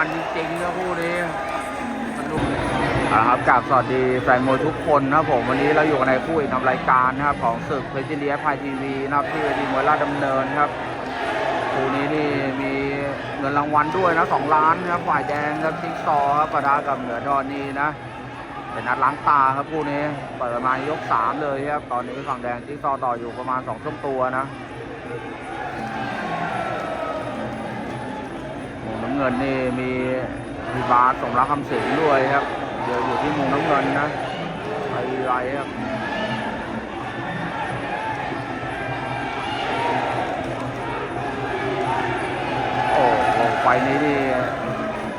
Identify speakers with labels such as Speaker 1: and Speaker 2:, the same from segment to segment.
Speaker 1: มันจริงๆนะคู่นี้สนุกเอาละครับกราบสวัสดีแฟนมวยทุกคนนะครับผมวันนี้เราอยู่ในคู่เอกนำรายการนะครับของศึกเพชรเลียพายทีวีนะครับที่เวทีมวยราชดำเนินครับคู่นี้นี่มีเงินรางวัลด้วยนะสองล้านนะครับฝ่ายแดงครับจิ๊กซอว์ครับปะทะกับเหนือดอนนีนะเป็นนัดล้างตาครับคู่นี้เปิดมายกสามเลยครับตอนนี้ฝั่งแดงจิ๊กซอว์ต่ออยู่ประมาณสองช่วงตัวนะ เงินนี่มีมีบาสสมรักคำสิงด้วยครับ เดี๋ยวอยู่ที่มุมน้ำเงินนะไปไรครับโอ้โหไฟนี้นี่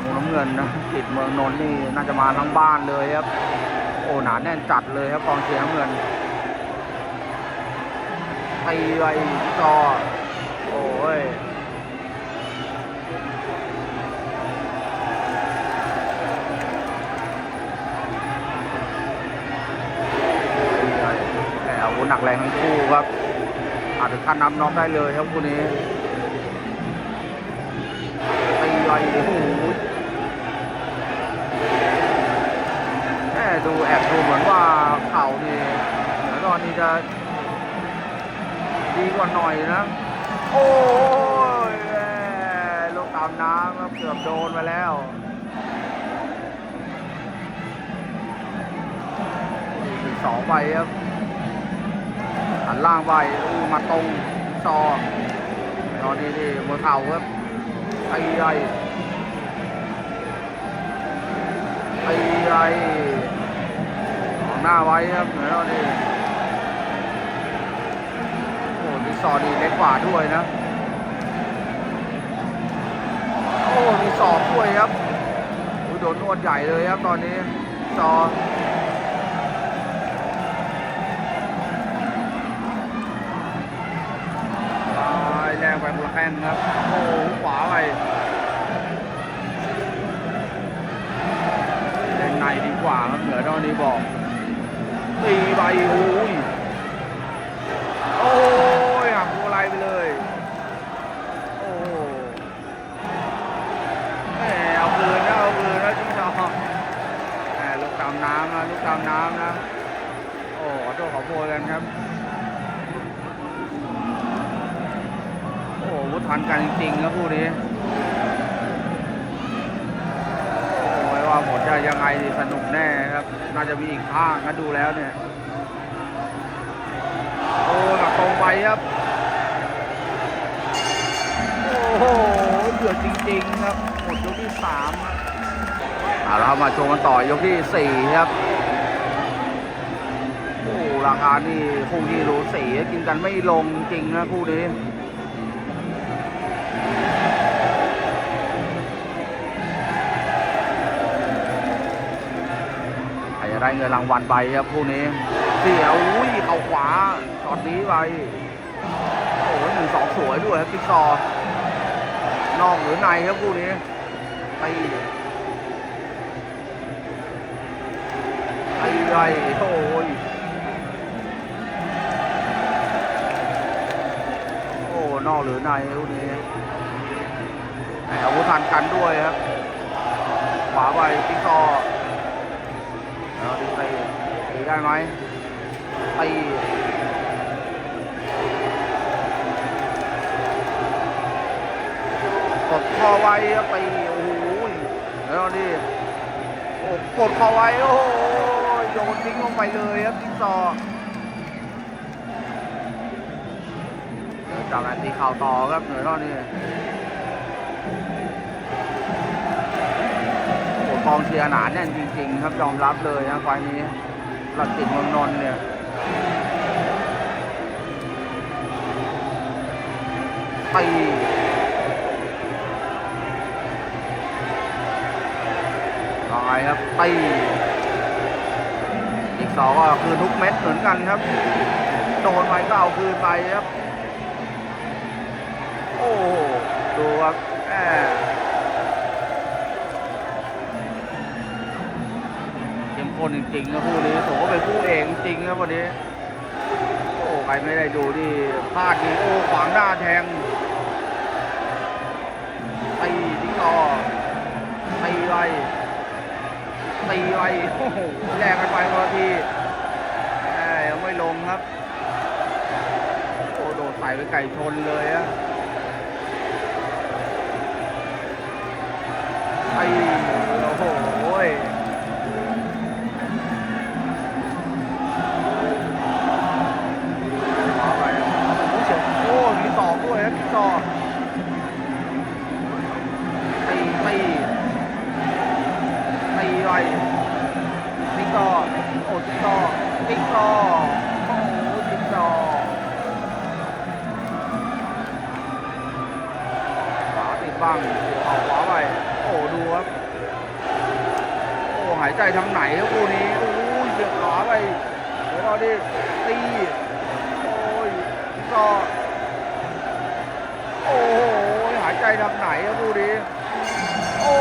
Speaker 1: มุมน้ำเงินนะติดเมืองนนท์นี่น่าจะมาทั้งบ้านเลยครับ โอ้หนาแน่นจัดเลยครับกองเชียร์น้ำเงินไปไรจอโอ้ย แต่อากแรงทั้งคู่ครับ อาจถึงขั้นนับน็อกได้เลยครับคู่นี้ตีไรโอ้โหแม่ดูแอบดูเหมือนว่าเข่านี่แล้วตอนนี้จะดีกว่าหน่อยนะ โอ้ยลงตามน้ำครับเกือบโดนมาแล้วสองใบครับ หันล่างไปอู้มาตรงซอตอนนี้นี่มือเข่าครับไอ้ไรไอ้ไรของหน้าไว้ครับเหนือตอนนี้โอ้มีซอนี่เล็กกว่าด้วยนะ โอ้มีสอด้วยครับอุ้ยโดนนวดใหญ่เลยครับตอนนี้ซอ ไปบุรแข้งครับ โอ้โหขวาไปเล่นในดีกว่าครับเหนือตอนนี้บอกตีไปโอ้ยโอ้ยหักหัวไลไปเลยโอ้โหแหมเอาคืนนะเอาคืนนะจิ้งจอกแหมลูกตามน้ำนะลูกตามน้ำนะโอ้ขอโทษขอโพยกันครับ ปันกันจริงๆครับคู่นี้โอ้ไม่ว่าผลจะยังไงสนุกแน่ครับ น่าจะมีอีกข้างนะดูแล้วเนี่ย โอ้หลักตรงไปครับ โอ้โหเดือดจริง ๆ ครับหมดยกที่สามครับเอาละมาชมกันต่อยกที่สี่ครับโอ้ราคานี่คู่นี้รู้สีกินกันไม่ลงจริงนะคู่นี้ ได้เงินรางวัลไปครับคู่นี้เสียวอุ้ยเอาขวาตอนนี้ไปโอ้โหหนึ่งสองสวยด้วยครับติ๊กซอนอกหรือในครับคู่นี้ตีไอ้ไรโอ้ยโอ้นอกหรือในคู่นี้แต่อาวุธทันกันด้วยครับขวาไปติ๊กซอ ตีตีได้ไหมตีกดคอไว้ครับตีโอ้โหแล้วนี่โอ้กดคอไว้โอ้โหโยนทิ้งลงไปเลยครับจิ๊กซอเดี๋ยวจากนั้นตีเข่าต่อครับเหนือรอบนี้ กองเชียร์หนาแน่นจริง ๆ ครับยอมรับเลยนะไฟนี้หลักจิตเมืองนนเนี่ยตีลอยครับตีอีกสองก็คือทุกเม็ดเหมือนกันครับ โดนไปก็เอาคืนไปครับ โอ้ดูครับแหม คนจริงๆนะคู่นี้ผมก็เป็นคู่เองจริงนะวันนี้ โอ้ใครไม่ได้ดูนี่พลาดดีโอ้ขวางหน้าแทงตีที่คอตีไรตีไรโอ้โหแรงกันไปพอทียังไม่ลงครับ โอ้โดดใส่ไปไก่ชนเลยอะางเอาขวาไปโอ้ดูครับโอ้หายใจทางไหนครับคู่นี้โอ้ยเบียดขวาไปเดี๋ยวเราดิตีโอ้ยก็โอ้ยหายใจทางไหนครับคู่นี้โอ้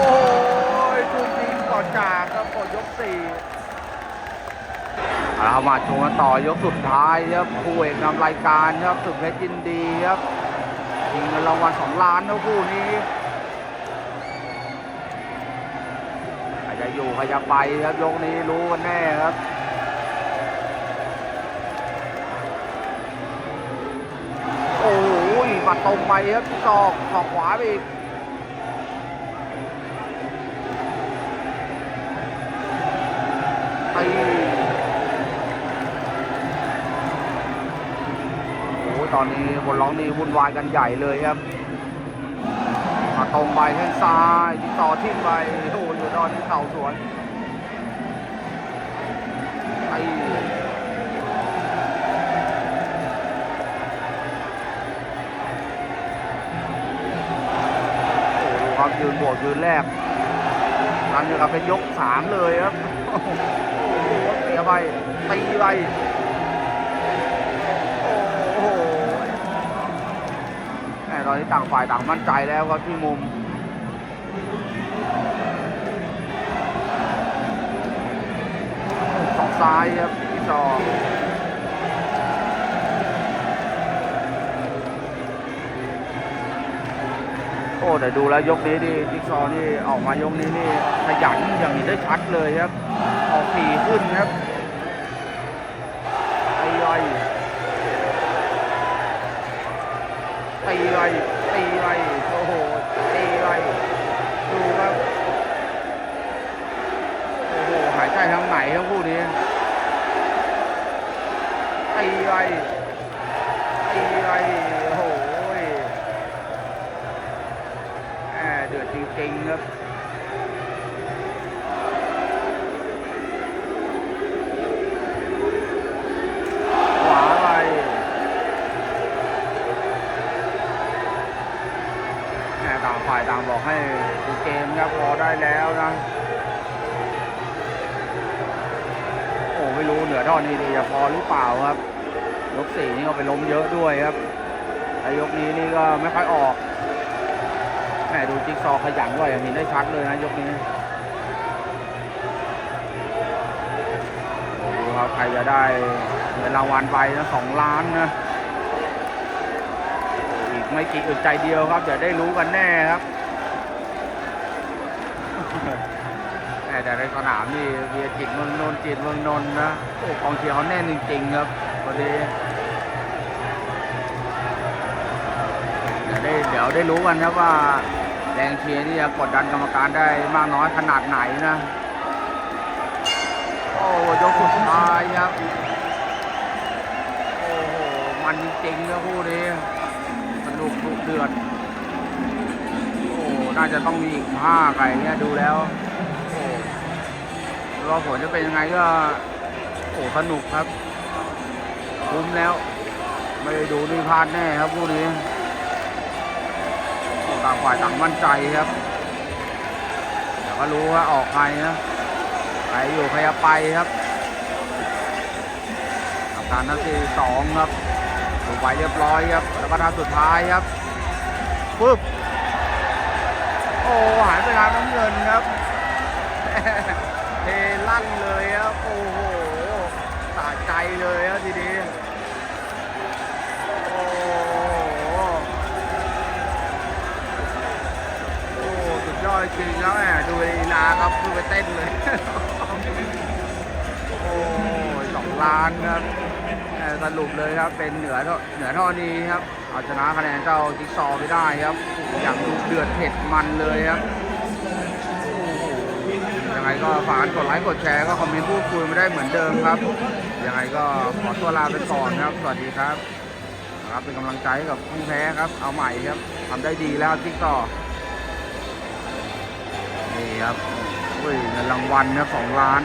Speaker 1: ยจุดจริงก่อนจากครับก่อนยกสี่เอาละครับมาชมกันต่อยกสุดท้ายครับคู่เอกนำรายการครับสุดเพชรยินดีครับยิงเงินรางวัลสองล้านนะคู่นี้ จะอยู่ใครจะไปครับยกนี้รู้กันแน่ครับโอ้ยปัดตรงไปครับศอกศอกขวาไปอีกตีโอ้ยตอนนี้บนร้องนี่วุ่นวายกันใหญ่เลยครับมาตรงไปแข้งซ้ายต่อทิ้งไปโอ้โหอนที่เข่าสวนไอ้โอ้โหครับยืนบวกยืนแรกทันอยู่กับเป็นยกสามเลยครับโอ้โหเสียไปตีไปโอ้โหแหมตอนนี้ต่างฝ่ายต่างมั่นใจแล้วครับที่มุม ซ้ายครับที่จอโอ้แต่ดูแล้วยกนี้นี่จิ๊กซอวนี่ออกมายกนี้นี่ขยันอย่างนี้ได้ชัดเลยครับ ออกขี่ขึ้นครับไอ้ย่อยตีไปตีไปโอ้โหตีไปดูครับโอ้โหหายใจทางไหนครับคู่นี้ ตีไปตีไปโอ้โหแหมเดือดจริงๆครับขวาไปแหม่ต่างฝ่ายต่างบอกให้ดูเกมครับพอได้แล้วนะ โอ้ไม่รู้เหนือท่อนนี้ดีจะพอหรือเปล่าครับ ยกสี่นี่ก็ไปล้มเยอะด้วยครับแต่ยกนี้นี่ก็ไม่ค่อยออกแหมดูจิ๊กซอขยันด้วยเห็นได้ชัดเลยนะยกนี้ดูครับใครจะได้เงินรางวัลไปนะสองล้านนะอีกไม่กี่อึดใจเดียวครับเดี๋ยวได้รู้กันแน่ครับแหมแต่ในสนามนี่เบียจิตเมืองนนจิตเมืองนนนะโอ้กองเชียร์เขาแน่นจริงๆครับ อดีเดี๋ยวได้เดี๋ยวได้รู้กันครับว่าแรงเชียร์นี่จะกดดันกรรมการได้มากน้อยขนาดไหนนะ โอ้ยกสุดท้ายครับ โอ้โห มันจริงๆนะคู่นี้สนุกดุเดือด โอ้น่าจะต้องมีอีกห้าไก่เนี่ยดูแล้วโอ้รอผลจะเป็นยังไงก็โอ้สนุกครับ คุ้มแล้ว ไม่ได้ดูนี่พลาดแน่ครับคู่นี้ต่างฝ่ายต่างมั่นใจครับเดี๋ยวก็รู้ว่าออกใครนะใครอยู่ใครไปครับกับการนัดที่สองครับถูกไปเรียบร้อยครับ แล้วก็ทำสุดท้ายครับปึ๊บโอ้หายไปทางน้ำเงินครับเทลั่นเลยครับโอ้โหสะใจเลยครับทีนี้ จริงแล้วแหมดูลีลาครับคือไปเต้นเลย โอ้สองล้านครับสรุปเลยครับเป็นเหนือท่อเหนือท่อดีครับเอาชนะคะแนนเจ้าจิ๊กซอว์ไปได้ครับอย่างดูเดือดเผ็ดมันเลยครับยังไงก็ฝากกดไลค์กดแชร์ก็คอมเมนต์พูดคุยมาได้เหมือนเดิมครับยังไงก็ขอตัวลาไปก่อนครับ สวัสดีครับนะครับเป็นกำลังใจกับผู้แพ้ครับ เอาใหม่ครับทำได้ดีแล้วจิ๊กซอ นี่ครับอุ้ยเงินรางวัลนะสองล้าน